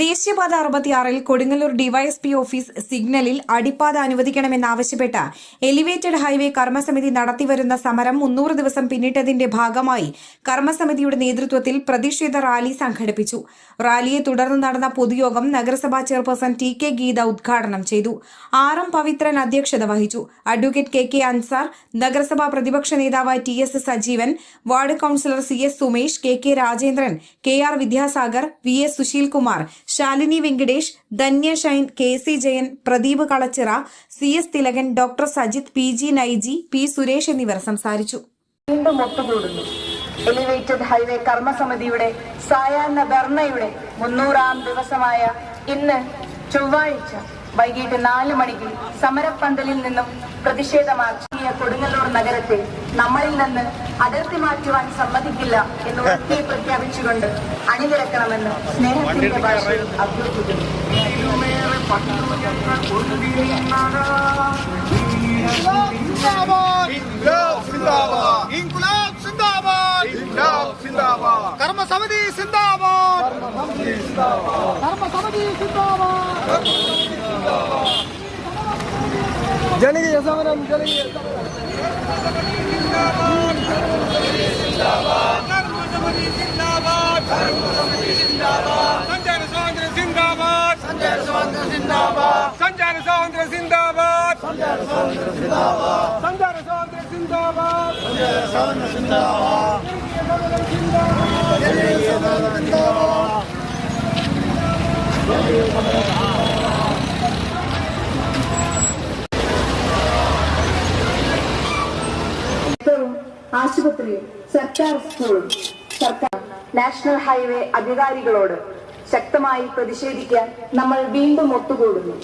ദേശീയപാത അറുപത്തിയാറിൽ Kodungallur DYSP office സിഗ്നലിൽ അടിപ്പാത അനുവദിക്കണമെന്നാവശ്യപ്പെട്ട് elevated highway കർമ്മസമിതി നടത്തിവരുന്ന സമരം മുന്നൂറ് ദിവസം പിന്നിട്ടതിന്റെ ഭാഗമായി കർമ്മസമിതിയുടെ നേതൃത്വത്തിൽ പ്രതിഷേധ റാലി സംഘടിപ്പിച്ചു. റാലിയെ തുടർന്ന് നടന്ന പൊതുയോഗം നഗരസഭാ ചെയർപേഴ്സൺ ടി കെ ഗീത ഉദ്ഘാടനം ചെയ്തു. ആർ എം പവിത്രൻ അധ്യക്ഷത വഹിച്ചു. അഡ്വക്കേറ്റ് കെ കെ അൻസാർ നഗരസഭാ പ്രതിപക്ഷ നേതാവ് T S Sajeevan ward councillor C S Sumesh K K Rajendran K R Vidyasagar V S Sushil Kumar Shalini Venkitesh Dhanya Shine K C Jayan Pradeep Kalachira C S Thilakan doctor Sajith P G Naiji P Suresh എന്നിവർ സംസാരിച്ചു. Elevated highway കർമ്മസമിതിയുടെ സായാഹ്ന ധർണയുടെ മുന്നൂറാം ദിവസമായ ഇന്ന് ചൊവ്വാഴ്ച വൈകിട്ട് നാല് മണിക്ക് സമരപ്പന്തലിൽ നിന്നും പ്രതിഷേധമാക്കിയ കൊടുങ്ങല്ലൂർ നഗരത്തെ നമ്മളിൽ നിന്ന് അതിർത്തി മാറ്റുവാൻ സമ്മതിക്കില്ല എന്ന് ഉറക്കെ പ്രഖ്യാപിച്ചുകൊണ്ട് അണിനിരക്കണമെന്ന് സ്നേഹത്തിന്റെ ഭാഷയിൽ അഭ്യർത്ഥിക്കുന്നു. കർമ്മസമിതി സിന്ദാബാദ്. കർമ്മസമിതി സിന്ദാബാദ്. ജനകീയ സമരം ജനകീയ സഞ്ചാര സ്വാതന്ത്ര്യ സിന്ദാബാദ് സഞ്ചാര സ്വാതന്ത്ര്യ സിന്ദാബാദ് സഞ്ചാര സ്വാതന്ത്ര്യ സിന്ദാബാദ് സഞ്ചാര സ്വാതന്ത്ര്യ സിന്ദാബാദ് ും. ആശുപത്രിയും സർക്കാർ സ്കൂളും സർക്കാർ നാഷണൽ ഹൈവേ അധികാരികളോട് ശക്തമായി പ്രതിഷേധിക്കാൻ നമ്മൾ വീണ്ടും ഒത്തുകൂടുന്നു.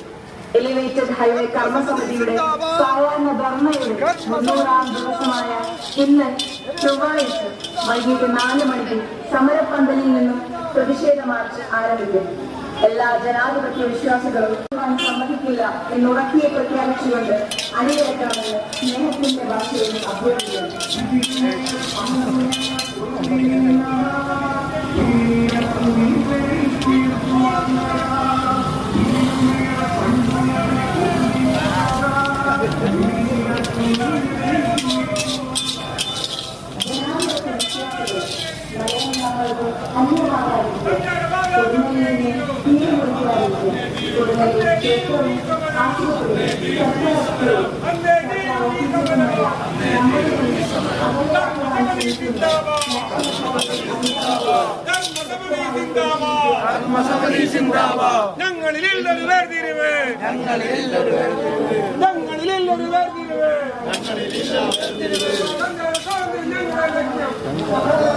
എലിവേറ്റഡ് ഹൈവേ കർമ്മസമിതിയുടെ സാധാരണ ധർമ്മയുടെ മുന്നൂറാം ദിവസമായ ഇന്ന് ചൊവ്വാഴ്ച വൈകിട്ട് നാല് മണിക്ക് സമരപ്പന്തലിൽ നിന്നും പ്രതിഷേധ മാർച്ച് ആരംഭിക്കും. എല്ലാ ജനാധിപത്യ വിശ്വാസികളും സമ്മതിക്കില്ല സമ്മതിക്കില്ല എന്നുറക്കിയെ പ്രഖ്യാപിച്ചുകൊണ്ട് അണിനിരക്കണമെന്ന് സ്നേഹത്തിന്റെ ഭാഷയിൽ അഭ്യർത്ഥിക്കുന്നു. സിന്ദാബാദ് ഞങ്ങളിലൊരു വേർതിരിവ്. ഞങ്ങളിലൊരു വേർതിരിവ്. സഞ്ചാര സ്വാതന്ത്ര്യം Thank you.